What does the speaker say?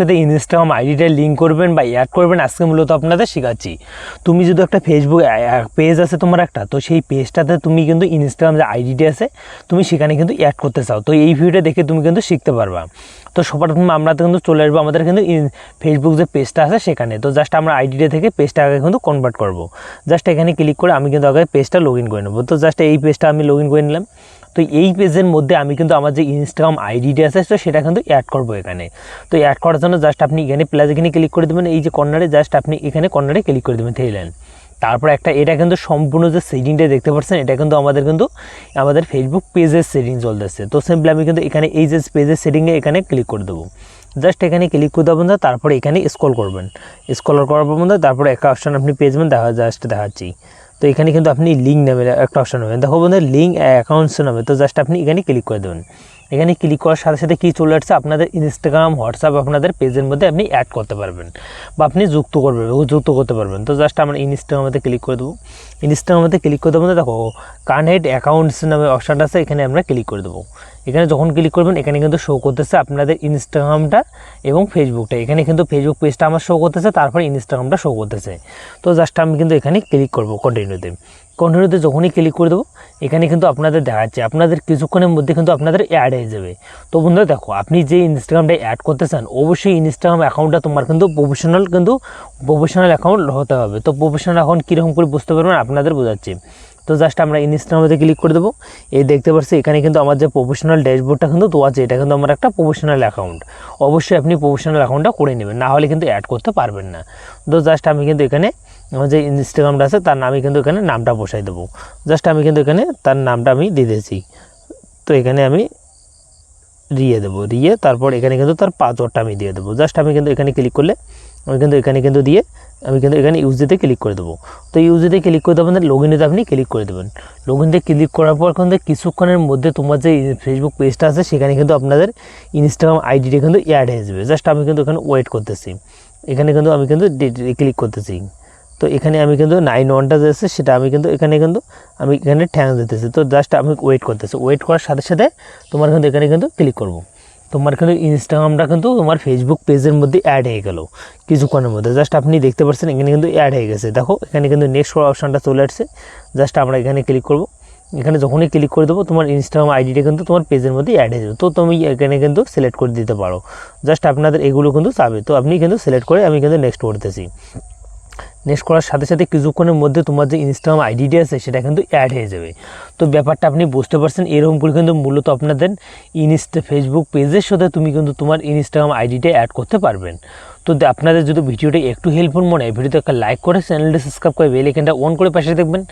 সাথে ইনস্টাগ্রাম আইডিটা লিঙ্ক করবেন বা অ্যাড করবেন, আজকে মূলত আপনাদের শেখাচ্ছি। তুমি যদি একটা ফেসবুক পেজ আছে তোমার একটা, তো সেই পেজটাতে তুমি কিন্তু ইনস্টাগ্রাম যে আইডিটা আছে, তুমি সেখানে কিন্তু অ্যাড করতে চাও। তো এই ভিডিওটা দেখে তুমি কিন্তু শিখতে পারবা। তো সবার প্রথমে আমরা তো কিন্তু চলে আসব আমাদের কিন্তু ফেসবুক যে পেজটা আছে সেখানে। তো জাস্ট আমরা আইডিটা থেকে পেজটা আগে কিন্তু কনভার্ট করব। জাস্ট এখানে ক্লিক করে আমি কিন্তু আগে পেজটা লগ ইন করে নেব। তো জাস্ট এই পেজটা আমি লগ ইন করে নিলাম। তো এই পেজের মধ্যে আমি কিন্তু আমার যে ইনস্টাগ্রাম আইডিটা আছে, তো সেটা কিন্তু অ্যাড করব এখানে। তো অ্যাড করার জন্য জাস্ট আপনি এখানে প্লাস এখানে ক্লিক করে দেবেন, এই যে কর্নারে জাস্ট আপনি এখানে কর্নারে ক্লিক করে দেবেন থ্রি লাইন তারপর একটা, এটা কিন্তু সম্পূর্ণ যে সেটিংটা দেখতে পাচ্ছেন, এটা কিন্তু আমাদের কিন্তু, আমাদের ফেসবুক পেজের সেটিং চলতেছে। তো সিম্পলি আমি কিন্তু এখানে এই যে পেজের সেটিংয়ে এখানে ক্লিক করে দেবো। জাস্ট এখানে ক্লিক করে দেবেন তারপরে এখানে স্ক্রল করবেন। স্ক্রল করার পর তারপরে একটা অপশন আপনি পেজবেন দেখা জাস্ট দেখাচ্ছি। তো এখানে কিন্তু আপনি লিঙ্ক নামে একটা অপশন পাবেন। দেখো বন্ধু লিঙ্ক অ্যাকাউন্টস নামে। তো জাস্ট আপনি এখানে ক্লিক করে দেবেন। এখানে ক্লিক করার সাথে সাথে কী চলে আসছে? আপনাদের ইনস্টাগ্রাম হোয়াটসঅ্যাপ আপনাদের পেজের মধ্যে আপনি অ্যাড করতে পারবেন বা আপনি যুক্ত করবেন যুক্ত করতে পারবেন। তো জাস্ট আমরা ইনস্টাগ্রামেতে ক্লিক করে দেবো। ইনস্টাগ্রামেতে ক্লিক করে দেবো দেখো কানেক্ট অ্যাকাউন্টস নামে অপশানটা আছে, এখানে আমরা ক্লিক করে দেবো। এখানে যখন ক্লিক করবেন, এখানে কিন্তু শো করতেছে আপনাদের ইনস্টাগ্রামটা এবং ফেসবুকটা এখানে কিন্তু ফেসবুক পেজটা আমার শো করতেছে, তারপর ইনস্টাগ্রামটা শো করতেছে। তো জাস্ট আমি কিন্তু এখানে ক্লিক করব কন্টিনিউতে কন্টিনিউতে যখনই ক্লিক করে দেবো, এখানে কিন্তু আপনাদের দেখাচ্ছে, আপনাদের কিছুক্ষণের মধ্যে কিন্তু আপনাদের অ্যাড হয়ে যাবে। তো বন্ধুরা দেখো, আপনি যে ইনস্টাগ্রামটা অ্যাড করতে চান, অবশ্যই ইনস্টাগ্রাম অ্যাকাউন্টটা তোমার কিন্তু প্রফেশনাল কিন্তু প্রফেশনাল অ্যাকাউন্ট হতে হবে। তো প্রফেশনাল অ্যাকাউন্ট কীরকম করে বুঝতে পারবেন আপনাদের বোঝাচ্ছি। তো জাস্ট আমরা ইনস্টাগ্রামে ক্লিক করে দেবো। এই দেখতে পাচ্ছি এখানে কিন্তু আমার যে প্রফেশনাল ড্যাশবোর্ডটা কিন্তু তো আছে, এটা কিন্তু আমার একটা প্রফেশনাল অ্যাকাউন্ট অবশ্যই আপনি প্রফেশনাল অ্যাকাউন্টটা করে নেবেন, না হলে কিন্তু অ্যাড করতে পারবেন না। তো জাস্ট আমি কিন্তু এখানে আমার যে ইনস্টাগ্রামটা আছে, তার নামে কিন্তু এখানে নামটা বসাই দেবো। জাস্ট আমি কিন্তু এখানে তার নামটা আমি দিয়ে দিয়েছি। তো এখানে আমি রিয়ে দেবো রিয়ে তারপর এখানে কিন্তু তার পাসওয়ার্ডটা আমি দিয়ে দেবো। জাস্ট আমি কিন্তু এখানে ক্লিক করলে আমি কিন্তু এখানে কিন্তু দিয়ে আমি কিন্তু এখানে ইউজিতে ক্লিক করে দেবো। তো ইউজিতে ক্লিক করে দেবেন লগ ইনেতে আপনি ক্লিক করে দেবেন। লগ ইনতে ক্লিক করার পর কিন্তু কিছুক্ষণের মধ্যে তোমার যে ফেসবুক পেজটা আছে, সেখানে কিন্তু আপনাদের ইনস্টাগ্রাম আইডিটা কিন্তু অ্যাড হয়ে যাবে। জাস্ট আমি কিন্তু এখানে ওয়েট করতেছি। এখানে কিন্তু আমি কিন্তু ক্লিক করতেছি। তো এখানে আমি কিন্তু নাইন ওয়ানটা যে সেটা আমি কিন্তু এখানে কিন্তু আমি এখানে ঠ্যাং দিতেছি। তো জাস্ট আমি ওয়েট করতেছি। ওয়েট করার সাথে সাথে তোমার কিন্তু এখানে কিন্তু ক্লিক করব। তোমার কিন্তু ইনস্টাগ্রামটা কিন্তু তোমার ফেসবুক পেজের মধ্যে অ্যাড হয়ে গেল। কিছুক্ষণের মধ্যে। জাস্ট আপনি দেখতে পাচ্ছেন, এখানে কিন্তু অ্যাড হয়ে গেছে। দেখো, এখানে কিন্তু নেক্সট করার অপশানটা চলে আসছে। জাস্ট আমরা এখানে ক্লিক করব। এখানে যখনই ক্লিক করে দেবো, তোমার ইনস্টাগ্রাম আইডিটা কিন্তু তোমার পেজের মধ্যে অ্যাড হয়ে যাবে। তো তুমি এখানে কিন্তু সিলেক্ট করে দিতে পারো। জাস্ট আপনাদের এগুলো কিন্তু চাবে। তো আপনি কিন্তু সিলেক্ট করে আমি কিন্তু নেক্সট করতেছি নেক্সট করার সাথে সাথে কিছুক্ষণের মধ্যে তোমার যে ইনস্টাগ্রাম আইডিটি আছে, সেটা কিন্তু অ্যাড হয়ে যাবে। তো ব্যাপারটা আপনি বুঝতে পারছেন, এরকম করে কিন্তু মূলত আপনাদের ইনস্টা ফেসবুক পেজের সাথে তুমি কিন্তু তোমার ইনস্টাগ্রাম আইডিটা অ্যাড করতে পারবেন। তো আপনাদের যদি ভিডিওটা একটু হেল্পফুল মনে হয়, ভিডিওতে একটা লাইক করে চ্যানেলটা সাবস্ক্রাইব করে বেল অন করে পাশে দেখবেন।